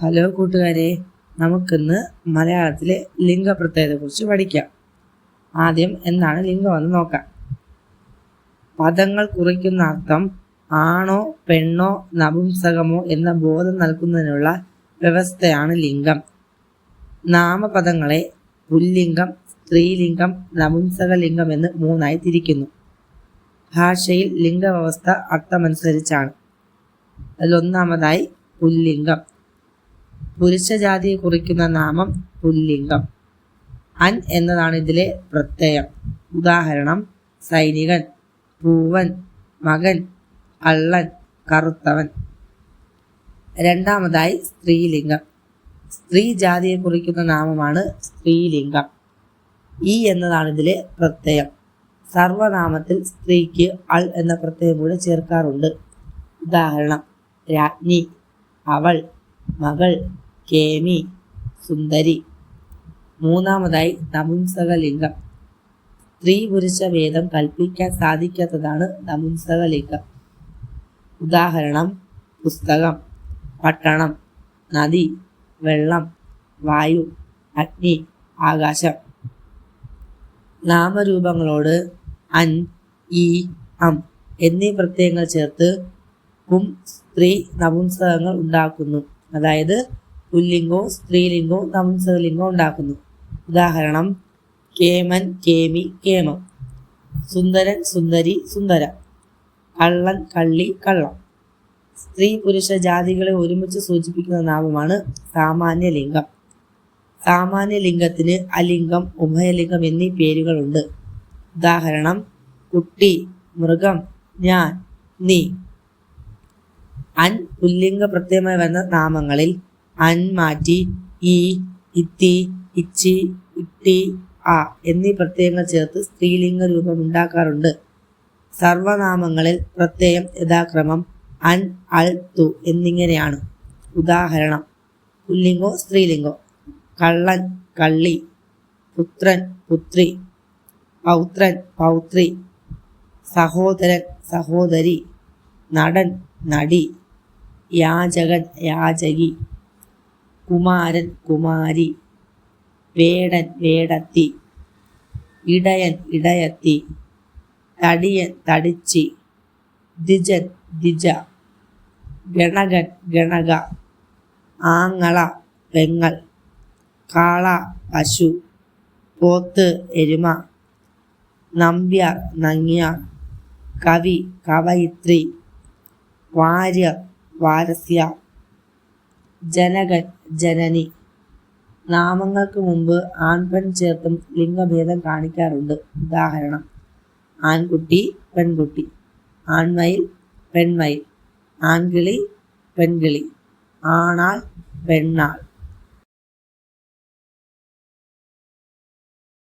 Hello കൂട്ടുകാരെ നമുക്കിന്ന് മലയാളത്തിലെ ലിംഗപ്രത്യയത്തെക്കുറിച്ച് പഠിക്കാം. ആദ്യം എന്താണ് ലിംഗമെന്ന് നോക്കാം. പദങ്ങൾ കുറിക്കുന്ന അർത്ഥം ആണോ പെണ്ണോ നപുംസകമോ എന്ന ബോധം നൽകുന്നതിനുള്ള വ്യവസ്ഥയാണ് ലിംഗം. നാമപദങ്ങളെ പുല്ലിംഗം സ്ത്രീലിംഗം നപുംസകലിംഗം എന്ന് മൂന്നായി തിരിക്കുന്നു. ഭാഷയിൽ ലിംഗവ്യവസ്ഥ അർത്ഥമനുസരിച്ചാണ്. അതിലൊന്നാമതായി പുല്ലിംഗം. പുരുഷജാതിയെ കുറിക്കുന്ന നാമം പുല്ലിംഗം. അൻ എന്നതാണ് ഇതിലെ പ്രത്യയം. ഉദാഹരണം സൈനികൻ പൂവൻ മകൻ കള്ളൻ കറുത്തവൻ. രണ്ടാമതായി സ്ത്രീലിംഗം. സ്ത്രീ ജാതിയെ കുറിക്കുന്ന നാമമാണ് സ്ത്രീലിംഗം. ഈ എന്നതാണ് ഇതിലെ പ്രത്യയം. സർവനാമത്തിൽ സ്ത്രീക്ക് അൾ എന്ന പ്രത്യയം കൂടെ ചേർക്കാറുണ്ട്. ഉദാഹരണം രാജ്ഞി അവൾ മകൾ കേമി സുന്ദരി. മൂന്നാമതായി നപുംസകലിംഗം സ്ത്രീ പുരുഷ ഭേദം കൽപ്പിക്കാൻ സാധിക്കാത്തതാണ് നപുംസകലിംഗം ഉദാഹരണം പുസ്തകം പട്ടണം നദി വെള്ളം വായു അഗ്നി ആകാശം. നാമരൂപങ്ങളോട് അൻ ഈ അം എന്നീ പ്രത്യയങ്ങൾ ചേർത്ത് കും സ്ത്രീ നപുംസകങ്ങൾ ഉണ്ടാക്കുന്നു. അതായത് പുല്ലിംഗവും സ്ത്രീലിംഗവും നപുംസകലിംഗവും ഉണ്ടാക്കുന്നു. ഉദാഹരണം കേമൻ കേമി കേമം. സുന്ദരൻ സുന്ദരി സുന്ദര. കള്ളൻ കള്ളി കള്ളം. സ്ത്രീ പുരുഷ ജാതികളെ ഒരുമിച്ച് സൂചിപ്പിക്കുന്ന നാമമാണ് സാമാന്യ ലിംഗം സാമാന്യ ലിംഗത്തിന് അലിംഗം ഉഭയലിംഗം എന്നീ പേരുകളുണ്ട്. ഉദാഹരണം കുട്ടി മൃഗം ഞാൻ നീ. അൻ പുല്ലിംഗ പ്രത്യയമായി വരുന്ന നാമങ്ങളിൽ അൻ മാറ്റി ഈ ഇത്തി ഇച്ചി ഇട്ടി ആ എന്നീ പ്രത്യയങ്ങൾ ചേർത്ത് സ്ത്രീലിംഗ രൂപം ഉണ്ടാക്കാറുണ്ട്. സർവനാമങ്ങളിൽ പ്രത്യയം യഥാക്രമം അൻ അൾ തു എന്നിങ്ങനെയാണ്. ഉദാഹരണം പുല്ലിംഗോ സ്ത്രീലിംഗോ കള്ളൻ കള്ളി പുത്രൻ പുത്രി പൗത്രൻ പൗത്രി സഹോദരൻ സഹോദരി നടൻ നടി യാചകൻ യാചകി കുമാരൻ കുമാരി. വേടൻ വേടത്തി. ഇടയൻ ഇടയത്തി. തടിയൻ തടിച്ചി. ദിജൻ ദിജ ഗണകൻ ഗണക. ആങ്ങള പെങ്ങൾ. കാള പശു. പോത്ത് എരുമ. നമ്പ്യാർ നങ്ങിയ കവി കവയിത്രി. വാര്യർ വാരസ്യ ജനകൻ ജനനി. നാമങ്ങൾക്ക് മുമ്പ് ആൺപെൺ ചേർത്തും ലിംഗഭേദം കാണിക്കാറുണ്ട്. ഉദാഹരണം ആൺകുട്ടി പെൺകുട്ടി. ആൺമയിൽ പെൺമയിൽ. ആൺകിളി പെൺകിളി. ആണാൾ പെണ്ണാൾ.